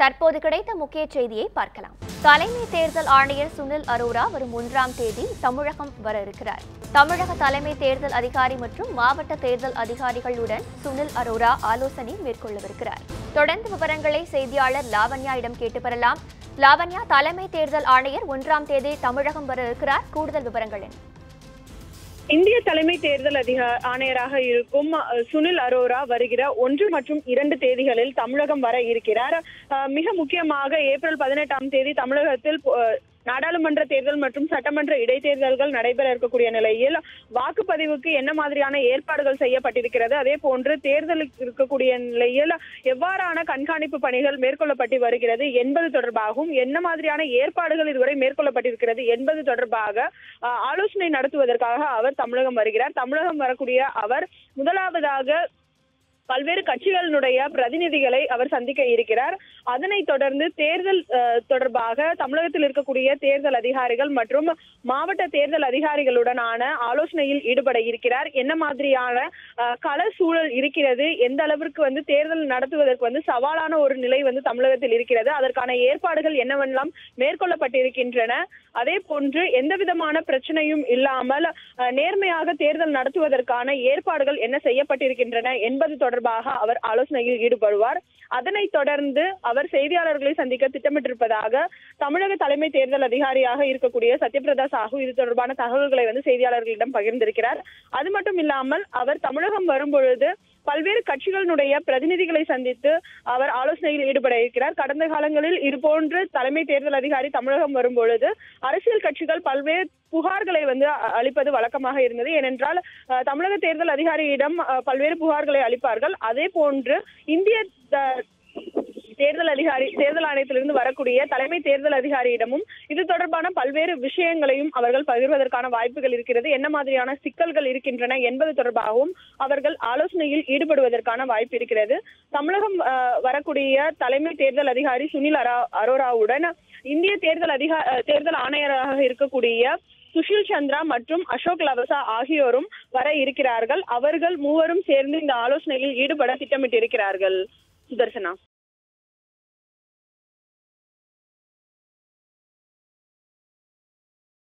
தற்போது கிடைத்த முக்கிய செய்தியை பார்க்கலாம். தலைமை தேர்தல் ஆணையர் சுனில் அரோரா வரும் ஒன்றாம் தேதி தமிழகம் வர இருக்கிறார். தமிழக தலைமை தேர்தல் அதிகாரி மற்றும் மாவட்ட தேர்தல் அதிகாரிகளுடன் சுனில் அரோரா ஆலோசனை மேற்கொள்ளவிருக்கிறார். தொடர்ந்து விவரங்களை செய்தியாளர் லாவண்யாவிடம் கேட்டு பெறலாம். லாவண்யா தலைமை தேர்தல் ஆணையர் ஒன்றாம் தேதி தமிழகம் வர இருக்கிறார். கூடுதல் விவரங்கள் என்ன? இந்திய தலைமை தேர்தல் அதிகா ஆணையராக இருக்கும் அஹ், சுனில் அரோரா வருகிற ஒன்று மற்றும் இரண்டு தேதிகளில் தமிழகம் வர இருக்கிறார். அஹ், மிக முக்கியமாக ஏப்ரல் பதினெட்டாம் தேதி தமிழகத்தில் நாடாளுமன்ற தேர்தல் மற்றும் சட்டமன்ற இடைத்தேர்தல்கள் நடைபெற இருக்கக்கூடிய நிலையில் வாக்குப்பதிவுக்கு என்ன மாதிரியான ஏற்பாடுகள் செய்யப்பட்டிருக்கிறது? அதே போன்று தேர்தலுக்கு இருக்கக்கூடிய நிலையில் எவ்வாறான கண்காணிப்பு பணிகள் மேற்கொள்ளப்பட்டு வருகிறது? என்பது தொடர்பாகவும் என்ன மாதிரியான ஏற்பாடுகள் இதுவரை மேற்கொள்ளப்பட்டிருக்கிறது? என்பது தொடர்பாக ஆலோசனை நடத்துவதற்காக அவர் தமிழகம் வருகிறார். தமிழகம் வரக்கூடிய அவர் முதலாவதாக பல்வேறு கட்சிகளினுடைய பிரதிநிதிகளை அவர் சந்திக்க இருக்கிறார். அதனைத் தொடர்ந்து தேர்தல் தொடர்பாக தமிழகத்தில் இருக்கக்கூடிய தேர்தல் அதிகாரிகள் மற்றும் மாவட்ட தேர்தல் அதிகாரிகளுடனான ஆலோசனையில் ஈடுபட இருக்கிறார். என்ன மாதிரியான கள சூழல் இருக்கிறது? எந்த அளவிற்கு வந்து தேர்தல் நடத்துவதற்கு வந்து சவாலான ஒரு நிலை வந்து தமிழகத்தில் இருக்கிறது? அதற்கான ஏற்பாடுகள் என்னவெல்லாம் மேற்கொள்ளப்பட்டிருக்கின்றன? அதே போன்று எந்த விதமான பிரச்சனையும் இல்லாமல் நேர்மையாக தேர்தல் நடத்துவதற்கான ஏற்பாடுகள் என்ன செய்யப்பட்டிருக்கின்றன என்பது தொடர்பாக அவர் ஆலோசனையில் ஈடுபடுவார். அதனைத் தொடர்ந்து அவர் செய்தியாளர்களை சந்திக்க திட்டமிட்டிருப்பதாக தமிழக தலைமை தேர்தல் அதிகாரியாக இருக்கக்கூடிய சத்யபிரதா சாஹூ இது தொடர்பான தகவல்களை வந்து செய்தியாளர்களிடம் பகிர்ந்திருக்கிறார். அது மட்டும் இல்லாமல் அவர் தமிழகம் வரும்பொழுது பல்வேறு கட்சிகளினுடைய பிரதிநிதிகளை சந்தித்து அவர் ஆலோசனையில் ஈடுபட இருக்கிறார். கடந்த காலங்களில் இதுபோன்று தலைமை தேர்தல் அதிகாரி தமிழகம் வரும்பொழுது அரசியல் கட்சிகள் பல்வேறு புகார்களை வந்து அ- அளிப்பது வழக்கமாக இருந்தது. ஏனென்றால் அஹ், தமிழக தேர்தல் அதிகாரியிடம் பல்வேறு புகார்களை அளிப்பார்கள். அதே போன்று இந்திய தேர்தல் அதிகாரி தேர்தல் ஆணையத்திலிருந்து வரக்கூடிய தலைமை தேர்தல் அதிகாரியிடமும் இது தொடர்பான பல்வேறு விஷயங்களையும் அவர்கள் பகிர்வதற்கான வாய்ப்புகள் இருக்கிறது. என்ன மாதிரியான சிக்கல்கள் இருக்கின்றன என்பது தொடர்பாகவும் அவர்கள் ஆலோசனையில் ஈடுபடுவதற்கான வாய்ப்பு இருக்கிறது. தமிழகம் அஹ், வரக்கூடிய தலைமை தேர்தல் அதிகாரி சுனில் அரா அரோராவுடன் இந்திய தேர்தல் அதிகா தேர்தல் ஆணையராக இருக்கக்கூடிய சுஷில் சந்திரா மற்றும் அசோக் லவசா ஆகியோரும் வர இருக்கிறார்கள். அவர்கள் மூவரும் சேர்ந்து இந்த ஆலோசனையில் ஈடுபட திட்டமிட்டிருக்கிறார்கள். சுதர்சனா.